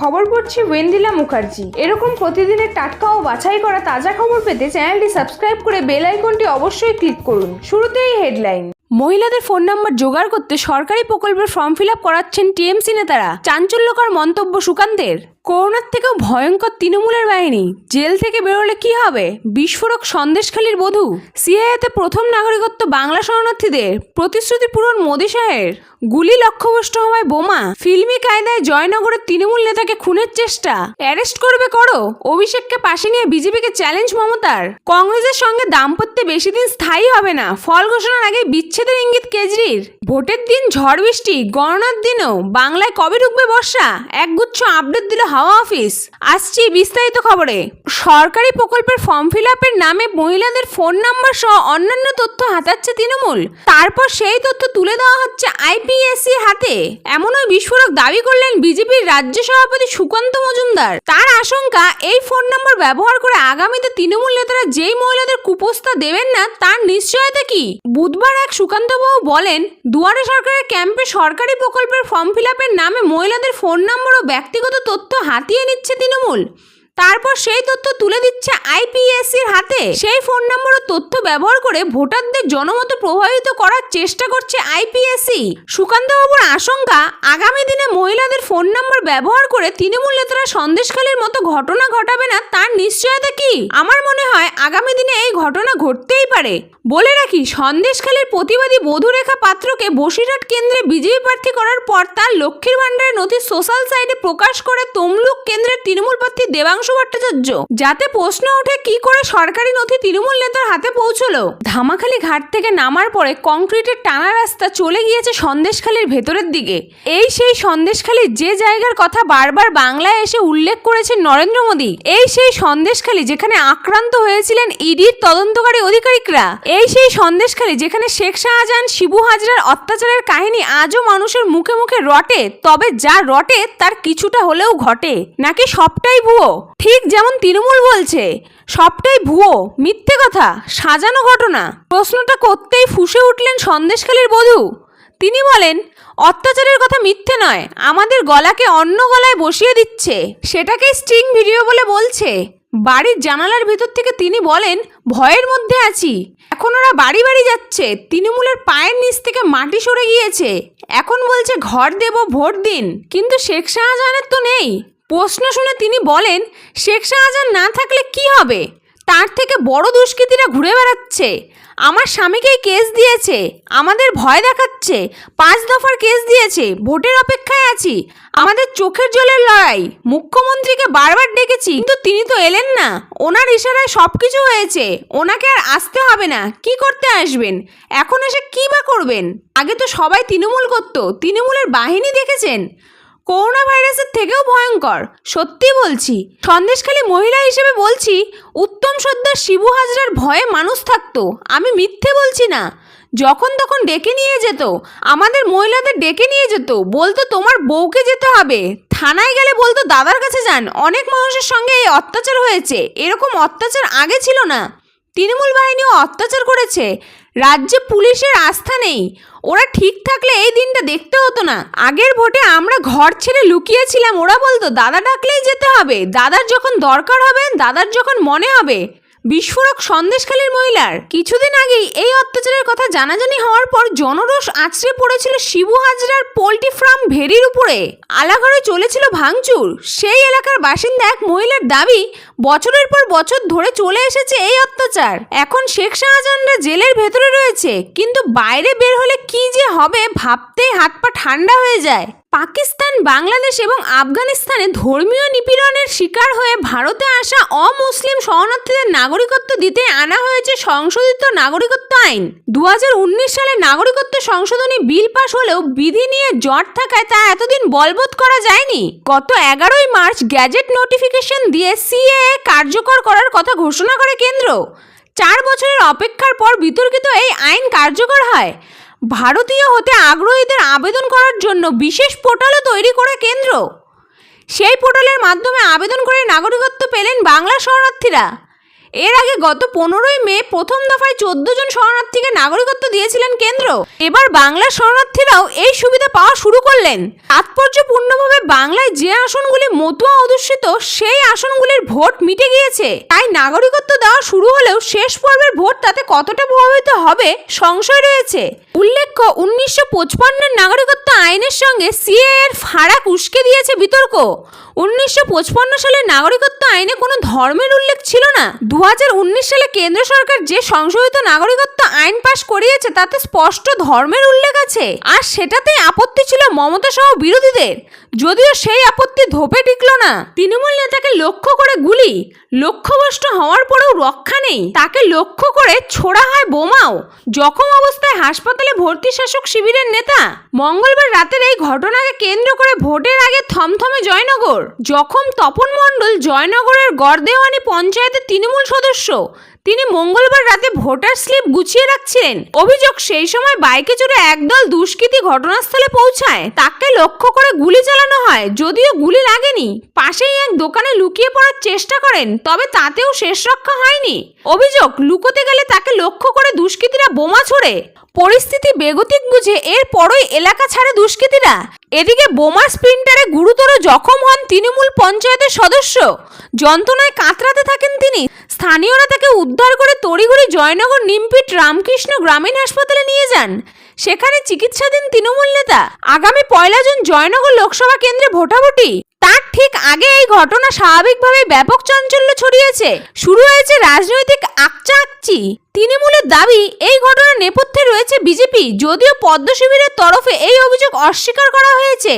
খবর পড়ছি ওয়েন্দিলা মুখার্জি। এরকম প্রতিদিনের টাটকা ও বাছাই করা তাজা খবর পেতে চ্যানেলটি সাবস্ক্রাইব করে বেল আইকনটি অবশ্যই ক্লিক করুন। শুরুতেই হেডলাইন। মহিলাদের ফোন নাম্বার জোগাড় করতে সরকারি প্রকল্পের ফর্ম ফিল আপ করাচ্ছেন টিএমসি নেতারা। চাঞ্চল্যকর মন্তব্য সুকান্তের। করোনার থেকেও ভয়ঙ্কর তৃণমূলের বাহিনী। জেল থেকে বেরোলে কি হবে? বিস্ফোরক সন্দেশখালীর বধূ। সিআইএতে প্রথম নাগরিকত্ব বাংলা শরণার্থীদের। প্রতিশ্রুতি পূরণ মোদী শাহের গুলি লক্ষ্যভ্রষ্ট হওয়ায় বোমা। ফিল্মি কায়দায় জয়নগরের তৃণমূল নেতাকে খুনের চেষ্টা। অ্যারেস্ট করবে করো। অভিষেককে পাশে নিয়ে বিজেপিকে চ্যালেঞ্জ মমতার। কংগ্রেসের সঙ্গে দাম্পত্যে বেশি দিন স্থায়ী হবে না। ফল ঘোষণার আগে বিচ্ছেদের ইঙ্গিত কেজরির। ভোটের দিন ঝড় বৃষ্টি। গণনার দিনও বাংলায় কবে ঢুকবে বর্ষা? একগুচ্ছ আপডেট দিল হাওয়া অফিস। আসছি বিস্তারিত খবরে। সরকারি প্রকল্পের ফর্ম ফিল আপের নামে মহিলাদের ফোন নাম্বার সহ অন্যান্য তথ্য হাতাচ্ছে তৃণমূল। তারপর সেই তথ্য তুলে দেওয়া হচ্ছে আইপিএসসি হাতে। এমনই বিস্ফোরক দাবি করলেন বিজেপির রাজ্য সভাপতি সুকান্ত মজুমদার। তার আশঙ্কা, এই ফোন নাম্বার ব্যবহার করে আগামীতে তৃণমূল নেতারা যেই মহিলাদের কুপোস্তা দেবেন না, তার নিশ্চয়তা কি? বুধবার এক সুকান্তবাবু বলেন, দুয়ারে সরকারের ক্যাম্পে সরকারি প্রকল্পের ফর্ম ফিল নামে মহিলাদের ফোন নম্বর ও ব্যক্তিগত তথ্য হাতিয়ে নিচ্ছে তৃণমূল। তারপর সেই তথ্য তুলে দিচ্ছে আইপিএসসির হাতে। সেই ফোন নম্বর ও তথ্য ব্যবহার করে ভোটারদের জনমত প্রভাবিত করার চেষ্টা করছে আইপিএসসি। সুকান্তবাবুর আশঙ্কা, আগামী দিনে মহিলাদের ফোন নম্বর ব্যবহার করে তৃণমূল নেতারা সন্দেশখালীর মতো ঘটনা ঘটাবে না, তার নিশ্চয়তা কি? আমার মনে হয় আগামী দিনে এই ঘটনা ঘটতেই পারে। বলে রাখি, সন্দেশখালীর প্রতিবাদী বধুরেখা পাত্রকে বসিরহাট কেন্দ্রে বিজেপি প্রার্থী করার পর তার লক্ষ্মীর ভাণ্ডারের নথি সোশ্যাল সাইটে প্রকাশ করে তমলুক কেন্দ্রের তৃণমূল প্রার্থী দেবাংশু ভট্টাচার্য। যাতে প্রশ্ন ওঠে কি করে সরকারি নথি তৃণমূল নেতার হাতে পৌঁছলো। ধামাখালি ঘাট থেকে নামার পরে কংক্রিটের টানা রাস্তা চলে গিয়েছে সন্দেশখালীর ভেতরের দিকে। এই সেই সন্দেশখালীর যে জায়গার কথা বারবার বাংলায় এসে উল্লেখ করেছেন নরেন্দ্র মোদী, এই সেই সন্দেশখালী যেখানে আক্রান্ত হয়েছিলেন ইডির তদন্তকারী অধিকারিকরা। এই সেই সন্দেশখালী যেখানে শেখ শাহজাহান, শিবু হাজরার অত্যাচারের কাহিনী আজও মানুষের মুখে মুখে রটে, তবে যা রটে তার কিছুটা হলেও ঘটে। নাকি সবটাই ভুয়ো? ঠিক যেমন তৃণমূল বলছে, সবটাই ভুয়ো, মিথ্যে কথা, সাজানো ঘটনা। প্রশ্নটা করতেই ফুসে উঠলেন সন্দেশখালীর বধূ। তিনি বলেন, অত্যাচারের কথা মিথ্যে নয়, আমাদের গলাকে অন্য গলায় বসিয়ে দিচ্ছে। সেটাকে স্ট্রিং ভিডিও বলে বলছে। বাড়ির জানালার ভিতর থেকে তিনি বলেন, ভয়ের মধ্যে আছি। এখন ওরা বাড়ি বাড়ি যাচ্ছে, তৃণমূলের পায়ের নিচ থেকে মাটি সরে গিয়েছে। এখন বলছে, ঘর দেব, ভোট দিন। কিন্তু শেখ শাহজাহানের তো নেই। প্রশ্ন শুনে তিনি বলেন, শেখ শাহজাহান না থাকলে কি হবে? তার থেকে বড় দুষ্কৃতীরা ঘুরে বেড়াচ্ছে। আমার স্বামীকেই কেস দিয়েছে। আমাদের ভয় দেখাচ্ছে। পাঁচ দফার কেস দিয়েছে। ভোটের অপেক্ষায় আছি। আমাদের চোখের জলের লড়াই। মুখ্যমন্ত্রীকে বারবার ডেকেছি। কিন্তু তিনি তো এলেন না। ওনার ইশারায় সব কিছু হয়েছে। ওনাকে আর আসতে হবে না। কি করতে আসবেন? এখন এসে কি বা করবেন? আগে তো সবাই তৃণমূল করতো। তৃণমূলের বাহিনী দেখেছেন? করোনা ভাইরাসের থেকেও ভয়ঙ্কর। সত্যি বলছি, সন্দেশখালী মহিলা হিসেবে বলছি, উত্তম সর্দার শিবু হাজরার ভয়ে মানুষ থাকতো। আমি মিথ্যে বলছি না। যখন তখন ডেকে নিয়ে যেত। আমাদের মহিলাদের ডেকে নিয়ে যেত। বলতো তোমার বউকে যেতে হবে। থানায় গেলে বলতো, দাদার কাছে যান। অনেক মানুষের সঙ্গে এই অত্যাচার হয়েছে। এরকম অত্যাচার আগে ছিল না। তৃণমূল বাহিনীও অত্যাচার করেছে। রাজ্যে পুলিশের আস্থা নেই। ওরা ঠিক থাকলে এই দিনটা দেখতে হতো না। আগের ভোটে আমরা ঘর ছেড়ে লুকিয়েছিলাম, ওরা বলতো, দাদা ডাকলেই যেতে হবে। দাদার যখন দরকার হবে, দাদার যখন মনে হবে। বিস্ফোরক সন্দেশখালীর মহিলার। কিছুদিন আগেই এই অত্যাচারের কথা জানাজানি হওয়ার পর জনরোষ আছড়ে পড়েছিল শিবু হাজরার পোলট্রি ফার্ম ভেরির উপরে। আলাঘরে চলেছিল ভাঙচুর। সেই এলাকার বাসিন্দা এক মহিলার দাবি, বছরের পর বছর ধরে চলে এসেছে এই অত্যাচার। এখন শেখ শাহজাহানরা জেলের ভেতরে রয়েছে, কিন্তু বাইরে বের হলে কি যে হবে ভাবতেই হাত পা ঠান্ডা হয়ে যায়। পাকিস্তান, বাংলাদেশ এবং আফগানিস্তানে ধর্মীয় নিপীড়নের শিকার হয়ে ভারতে আসা অমুসলিম শরণার্থীদের নাগরিকত্ব দিতে আনা হয়েছে সংশোধিত নাগরিকত্ব আইন। দু হাজার উনিশ সালে নাগরিকত্ব সংশোধনী বিল পাশ হলেও বিধি নিয়ে জট থাকায় তা এতদিন বলবৎ করা যায়নি। গত এগারোই মার্চ গ্যাজেট নোটিফিকেশন দিয়ে সিএএ কার্যকর করার কথা ঘোষণা করে কেন্দ্র। চার বছরের অপেক্ষার পর বিতর্কিত এই আইন কার্যকর হয়। ভারতীয় হতে আগ্রহীদের আবেদন করার জন্য বিশেষ পোর্টালও তৈরি করে কেন্দ্র। সেই পোর্টালের মাধ্যমে আবেদন করে নাগরিকত্ব পেলেন বাংলা শরণার্থীরা। এর আগে গত পনেরোই মে প্রথম দফায় চোদ্দ জন শরণার্থীকে নাগরিকত্ব দিয়েছিলেন কেন্দ্র। এবার বাংলার শরণার্থীরাও এই সুবিধা পাওয়া শুরু করলেন। তাৎপর্যপূর্ণভাবে বাংলায় যে আসনগুলি মতুয়া অধ্যুষিত, সেই আসনগুলির ভোট মিটে গিয়েছে। তাই নাগরিকত্ব দেওয়া শুরু হলেও শেষ পর্বের ভোট তাতে কতটা প্রভাবিত হবে সংশয় রয়েছে। উল্লেখ্য, উনিশশো পঁচপান্নের নাগরিকত্ব আইনের সঙ্গে সিএ এর ফারাক উস্কে দিয়েছে বিতর্ক। উনিশশো পঁচপান্ন সালের নাগরিকত্ব আইনে কোনো ধর্মের উল্লেখ ছিল না। দু সালে কেন্দ্র সরকার যে সংশোধিত নাগরিকত্ব আইন পাশ করিয়েছে, তাতে স্পষ্ট ধর্মের উল্লেখ আছে। আর সেটাতেই আপত্তি ছিল মমতা সহ বিরোধীদের। যদিও সেই আপত্তি ধোপে টিকল না। তৃণমূল নেতাকে লক্ষ্য করে গুলি। লক্ষ্যভ্রষ্ট হওয়ার পরেও রক্ষা নেই। তাকে লক্ষ্য করে ছোড়া হয় বোমাও। জখম অবস্থায় হাসপাতালে ভর্তি শাসক শিবিরের নেতা। মঙ্গলবার রাতের এই ঘটনাকে কেন্দ্র করে ভোটের আগে থমথমে জয়নগর। জখম তপন মণ্ডল জয়নগরের গড়দেওয়ানি পঞ্চায়েতে তৃণমূল সদস্য তিনি মঙ্গলবার রাতে ভোটার স্লিপ গুছিয়ে রাখছিলেন। অভিযোগ সেই সময় বাইকে চড়ে একদল দুষ্কৃতী ঘটনাস্থলে পৌঁছায়। তাকে লক্ষ্য করে গুলি চালানো হয়, যদিও গুলি লাগেনি। পাশেই এক দোকানে লুকিয়ে পড়ার চেষ্টা করেন, তবে তাতেও শেষ রক্ষা হয়নি। অভিযোগ, লুকোতে গেলে তাকে লক্ষ্য করে দুষ্কৃতীরা বোমা ছোড়ে। পরিস্থিতি বেগতিক বুঝে এর পরই এলাকা ছাড়ে দুষ্কৃতীরা। এদিকে বোমা স্প্রিন্টারে গুরুতর জখম হন তৃণমূল পঞ্চায়েতের সদস্য। যন্ত্রণায় কাতরাতে থাকেন তিনি। স্থানীয়রা তাকে উদ্ধার করে তড়িঘড়ি জয়নগর নিমপিট রামকৃষ্ণ গ্রামীণ হাসপাতালে নিয়ে যান। সেখানে চিকিৎসাধীন তৃণমূল নেতা। আগামী পয়লা জুন জয়নগর লোকসভা কেন্দ্রে ভোটাভুটি। তার ঠিক আগে এই ঘটনা স্বাভাবিকভাবে ব্যাপক চাঞ্চল্য ছড়িয়েছে। শুরু হয়েছে রাজনৈতিক আকচা আকচি তৃণমূলের দাবি, এই ঘটনার নেপথ্যে রয়েছে বিজেপি, যদিও পদ্ম শিবিরের তরফে এই অভিযোগ অস্বীকার করা হয়েছে।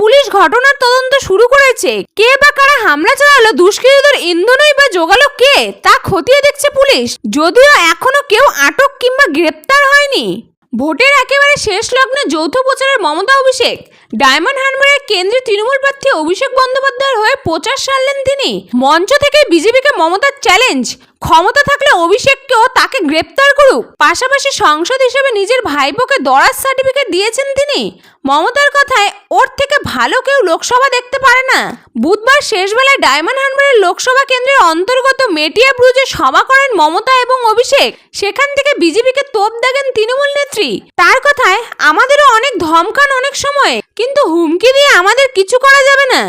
পুলিশ ঘটনার তদন্ত শুরু করেছে। কে বা কারা হামলা চালালো, দুষ্কৃতীদের ইন্ধনই বা জোগালো কে, তা খতিয়ে দেখছে পুলিশ। যদিও এখনও কেউ আটক কিংবা গ্রেপ্তার হয়নি। ভোটের একেবারে শেষ লগ্নে যৌথ প্রচারের মমতা অভিষেক। ডায়মন্ড হারবারের কেন্দ্রীয় তৃণমূল প্রার্থী অভিষেক বন্দ্যোপাধ্যায়ের হয়ে প্রচার সারলেন তিনি। মঞ্চ থেকে বিজেপিকে মমতার চ্যালেঞ্জ ক্ষমতা থাকলে অভিষেককেও তাকে গ্রেপ্তার করুক। পাশাপাশি সংসদ হিসেবে নিজের ভাইপোকে দরাজ সার্টিফিকেট দিয়েছেন তিনি। মমতার কথায়, ওর থেকে ভালো কেউ লোকসভা দেখতে পারে না। বুধবার শেষবেলায় ডায়মন্ড হারবারের লোকসভা কেন্দ্রের অন্তর্গত মেটিয়া ব্রুজে সভা করেন মমতা এবং অভিষেক। সেখান থেকে বিজেপিকে তোপ দেখেন তৃণমূল নেত্রী। তার কথায়, আমাদেরও অনেক ধমকান অনেক সময়, কিন্তু হুমকি দিয়ে আমাদের কিছু করা যাবে না।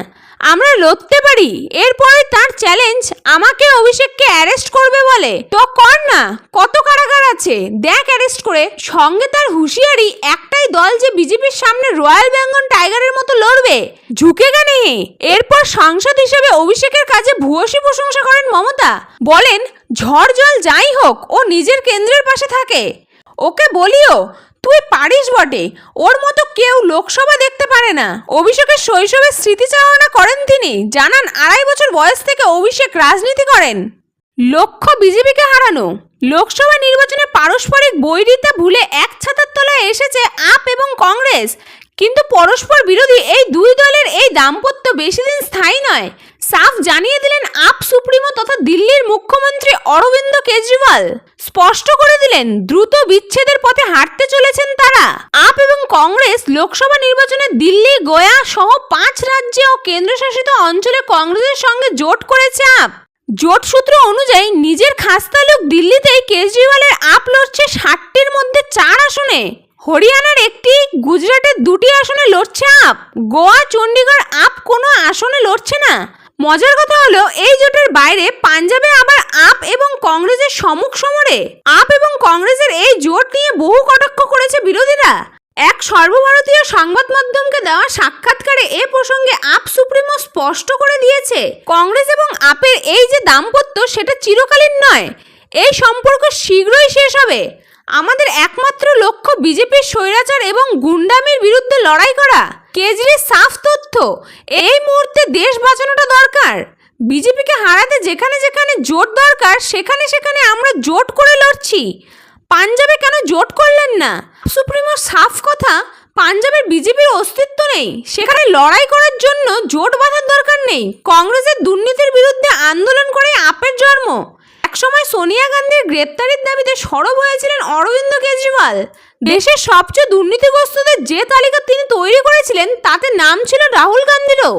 আমরা লড়তে পারি। এরপরে তার চ্যালেঞ্জ আমাকে অভিষেককে অ্যারেস্ট করবে বলে। তো কর না কত কারাগার আছে? দেখ অ্যারেস্ট করে। সঙ্গে তার হুঁশিয়ারি, একটাই দল যে বিজেপির সামনে রয়্যাল বেঙ্গল টাইগারের মতো লড়বে। ঝুঁকে গেনে এরপর সাংসদ হিসেবে অভিষেকের কাছে ভূয়সী প্রশংসা করেন মমতা। বলেন, ঝড় জল যাই হোক, ও নিজের কেন্দ্রের পাশে থাকে। ওকে বলিও তুই পারিস বটে। ওর মতো কেউ লোকসভা দেখতে পারে না। অভিষেকের শৈশবের স্মৃতিচারণা করেন তিনি। জানান, আড়াই বছর বয়স থেকে অভিষেক রাজনীতি করেন। লক্ষ্য বিজেপিকে হারানো। লোকসভা নির্বাচনে পারস্পরিক বৈরিতা ভুলে এক ছাতার তলায় এসেছে আপ এবং কংগ্রেস। কিন্তু পরস্পর বিরোধী এই দুই দলের এই দাম্পত্য বেশি দিন স্থায়ী নয়। সাফ জানিয়ে দিলেন আপ সুপ্রিমো তথা দিল্লির মুখ্যমন্ত্রী অরবিন্দ কেজরিওয়াল। স্পষ্ট করে দিলেন, দ্রুত বিচ্ছেদের পথে হাঁটতে চলেছেন তারা। আপ এবং কংগ্রেস লোকসভা নির্বাচনে দিল্লি, গোয়া সহ পাঁচ রাজ্যে ও কেন্দ্রশাসিত অঞ্চলে কংগ্রেসের সঙ্গে জোট করেছে আপ। জোট সূত্র অনুযায়ী নিজের খাস দিল্লিতেই কেজরিওয়ালের আপ লড়ছে ষাটটির মধ্যে চার আসনে। হরিয়ানার একটি গুজরাটের দুটি আসনে লড়ছে আপ। গোয়া, চণ্ডীগড়, আপ কোনো আসনে লড়ছে না। মজার কথা হলো, এই জোটের বাইরে পাঞ্জাবে আবার আপ এবং কংগ্রেসের সম্মুখ সমরে। আপ এবং কংগ্রেসের এই জোট নিয়ে বহু কটাক্ষ করেছে বিরোধীরা। এক সর্বভারতীয় সংবাদ মাধ্যমকে দেওয়া সাক্ষাৎকারে এ প্রসঙ্গে আপ সুপ্রিমো স্পষ্ট করে দিয়েছে, কংগ্রেস এবং আপের এই যে দাম্পত্য, সেটা চিরকালীন নয়। এই সম্পর্ক শীঘ্রই শেষ হবে। আমাদের একমাত্র লক্ষ্য বিজেপির স্বৈরাচার এবং গুন্ডামির বিরুদ্ধে লড়াই করা। কেজরির সাফ তথ্য, এই মুহূর্তে দেশ বাঁচানোটা দরকার। বিজেপিকে হারাতে যেখানে যেখানে জোট দরকার, সেখানে সেখানে আমরা জোট করে লড়ছি। পাঞ্জাবে কেন জোট করলেন না? সুপ্রিমোর সাফ কথা, পাঞ্জাবের বিজেপির অস্তিত্ব নেই। সেখানে লড়াই করার জন্য জোট বাঁধার দরকার নেই। কংগ্রেসের দুর্নীতির বিরুদ্ধে আন্দোলন করে আপের জন্ম। একসময় সোনিয়া গান্ধীর গ্রেপ্তারির দাবিতে সরব হয়েছিলেন অরবিন্দ কেজরিওয়াল। দেশের সবচেয়ে দুর্নীতিগ্রস্তদের যে তালিকা তিনি তৈরি করেছিলেন, তাতে নাম ছিল রাহুল গান্ধীরও।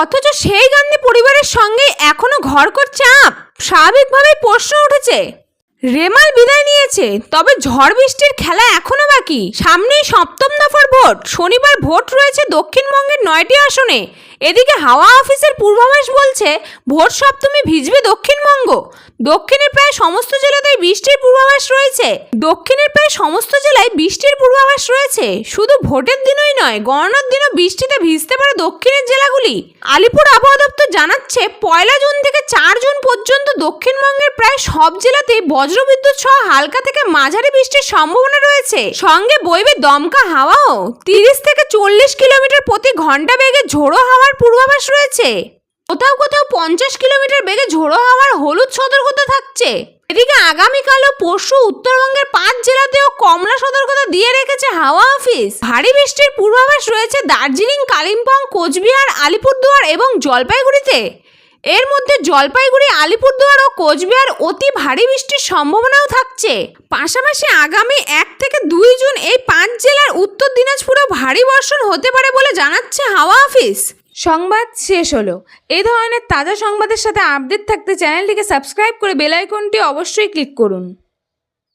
অথচ সেই গান্ধী পরিবারের সঙ্গে এখনও ঘরকর চাপ স্বাভাবিকভাবেই প্রশ্ন উঠেছে, রেমাল বিদায় নিয়েছে, তবে ঝড় বৃষ্টির খেলা এখনও বাকি। সামনেই সপ্তম দফার ভোট। শনিবার ভোট রয়েছে দক্ষিণবঙ্গের নয়টি আসনে। এদিকে হাওয়া অফিসের পূর্বাভাস বলছে ভোট সপ্তমী ভিজবে দক্ষিণবঙ্গ। দক্ষিণের প্রায় সমস্ত জেলাতেই বৃষ্টির পূর্বাভাস রয়েছে। দক্ষিণের প্রায় সমস্ত জেলায় বৃষ্টির পূর্বাভাস রয়েছে। শুধু ভোটের দিনই নয়, গণনার দিনও বৃষ্টিতে ভিজতে পারে দক্ষিণের জেলাগুলি। আলিপুর আবহাওয়া দপ্তর জানাচ্ছে, পয়লা জুন থেকে চার জুন পর্যন্ত দক্ষিণবঙ্গের প্রায় সব জেলাতেই বজ্রবিদ্যুৎ সহ হালকা থেকে মাঝারি বৃষ্টির সম্ভাবনা রয়েছে। সঙ্গে বইবে দমকা হাওয়াও। তিরিশ থেকে চল্লিশ কিলোমিটার প্রতি ঘণ্টা বেগে ঝোড়ো হাওয়ার পূর্বাভাস রয়েছে। কোথাও কোথাও পঞ্চাশ কিলোমিটার বেগে ঝোড়ো হাওয়ার হলুদ সতর্কতা থাকছে। এদিকে আগামীকাল ও পরশু উত্তরবঙ্গের পাঁচ জেলাতেও কমলা সতর্কতা দিয়ে রেখেছে হাওয়া অফিস। ভারী বৃষ্টির পূর্বাভাস রয়েছে দার্জিলিং, কালিম্পং, কোচবিহার, আলিপুরদুয়ার এবং জলপাইগুড়িতে। এর মধ্যে জলপাইগুড়ি, আলিপুরদুয়ার ও কোচবিহার অতি ভারী বৃষ্টির সম্ভাবনাও থাকছে। পাশাপাশি আগামী এক থেকে দুই জুন এই পাঁচ জেলার উত্তর দিনাজপুরেও ভারী বর্ষণ হতে পারে বলে জানাচ্ছে হাওয়া অফিস। সংবাদ শেষ হলো। এই ধরনের তাজা সংবাদের সাথে আপডেট থাকতে চ্যানেলটিকে সাবস্ক্রাইব করে বেলাইকনটি অবশ্যই ক্লিক করুন।